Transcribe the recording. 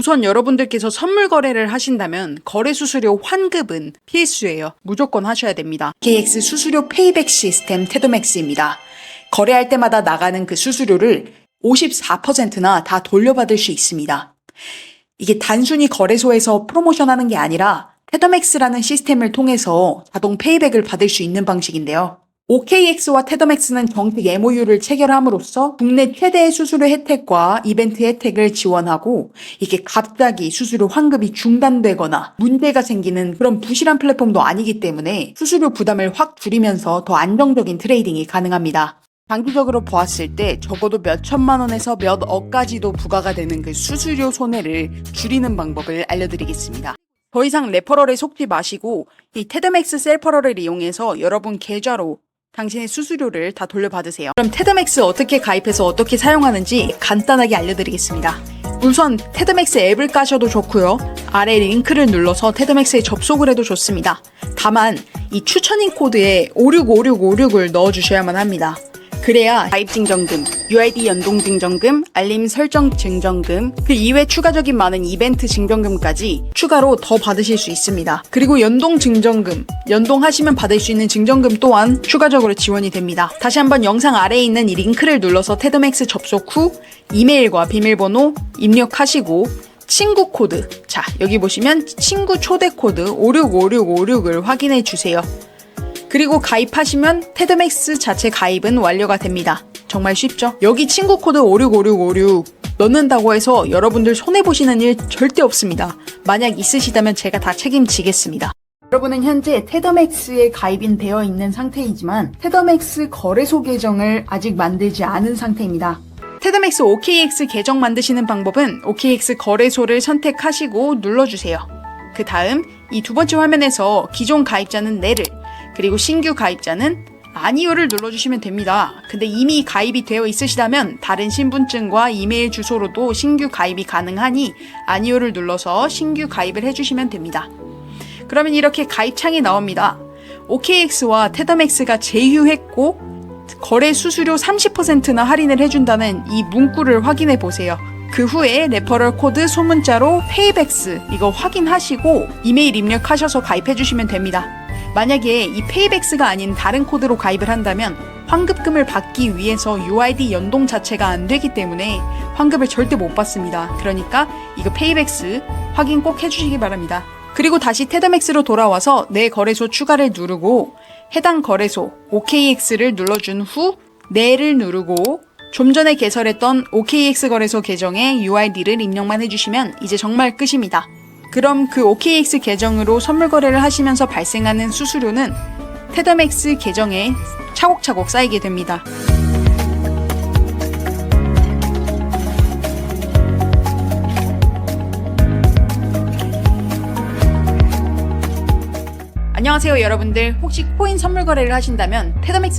우선 여러분들께서 선물 거래를 하신다면 거래 수수료 환급은 필수예요. 무조건 하셔야 됩니다. KX 수수료 페이백 시스템 테도맥스입니다. 거래할 때마다 나가는 그 수수료를 54%나 다 돌려받을 수 있습니다. 이게 단순히 거래소에서 프로모션 하는 게 아니라 테더맥스라는 시스템을 통해서 자동 페이백을 받을 수 있는 방식인데요. OKX와 테더맥스는 정식 MOU를 체결함으로써 국내 최대의 수수료 혜택과 이벤트 혜택을 지원하고 이게 갑자기 수수료 환급이 중단되거나 문제가 생기는 그런 부실한 플랫폼도 아니기 때문에 수수료 부담을 확 줄이면서 더 안정적인 트레이딩이 가능합니다. 장기적으로 보았을 때 적어도 몇 천만 원에서 몇 억까지도 부과가 되는 그 수수료 손해를 줄이는 방법을 알려드리겠습니다. 더 이상 레퍼럴에 속지 마시고 이 테드맥스 셀퍼럴을 이용해서 여러분 계좌로 당신의 수수료를 다 돌려받으세요. 그럼 테드맥스 어떻게 가입해서 어떻게 사용하는지 간단하게 알려드리겠습니다. 우선 테드맥스 앱을 까셔도 좋고요. 아래 링크를 눌러서 테드맥스에 접속을 해도 좋습니다. 다만 이 추천인 코드에 565656을 넣어주셔야만 합니다. 그래야 가입 증정금, UID 연동 증정금, 알림 설정 증정금, 그 이외 추가적인 많은 이벤트 증정금까지 추가로 더 받으실 수 있습니다. 그리고 연동 증정금, 연동하시면 받을 수 있는 증정금 또한 추가적으로 지원이 됩니다. 다시 한번 영상 아래에 있는 이 링크를 눌러서 테드맥스 접속 후 이메일과 비밀번호 입력하시고 친구 코드, 자 여기 보시면 친구 초대 코드 565656을 확인해 주세요. 그리고 가입하시면 테드맥스 자체 가입은 완료가 됩니다. 정말 쉽죠? 여기 친구 코드 565656 넣는다고 해서 여러분들 손해보시는 일 절대 없습니다. 만약 있으시다면 제가 다 책임지겠습니다. 여러분은 현재 테더맥스에 가입인 되어 있는 상태이지만 테더맥스 거래소 계정을 아직 만들지 않은 상태입니다. 테드맥스 OKX 계정 만드시는 방법은 OKX 거래소를 선택하시고 눌러주세요. 그 다음 이 두 번째 화면에서 기존 가입자는 네를 그리고 신규 가입자는 아니요를 눌러주시면 됩니다. 근데 이미 가입이 되어 있으시다면 다른 신분증과 이메일 주소로도 신규 가입이 가능하니 아니요를 눌러서 신규 가입을 해주시면 됩니다. 그러면 이렇게 가입창이 나옵니다. OKX와 테더맥스가 제휴했고 거래 수수료 30%나 할인을 해준다는 이 문구를 확인해 보세요. 그 후에 레퍼럴 코드 소문자로 페이백스 이거 확인하시고 이메일 입력하셔서 가입해 주시면 됩니다. 만약에 이 페이백스가 아닌 다른 코드로 가입을 한다면 환급금을 받기 위해서 UID 연동 자체가 안 되기 때문에 환급을 절대 못 받습니다. 그러니까 이거 페이백스 확인 꼭 해주시기 바랍니다. 그리고 다시 테드맥스로 돌아와서 내 거래소 추가를 누르고 해당 거래소 OKX를 눌러준 후 내를 누르고 좀 전에 개설했던 OKX 거래소 계정에 UID를 입력만 해주시면 이제 정말 끝입니다. 그럼 그 OKX 계정으로 선물 거래를 하시면서 발생하는 수수료는 테더맥스 계정에 차곡차곡 쌓이게 됩니다. 안녕하세요 여러분들 혹시 코인 선물 거래를 하신다면 테더맥스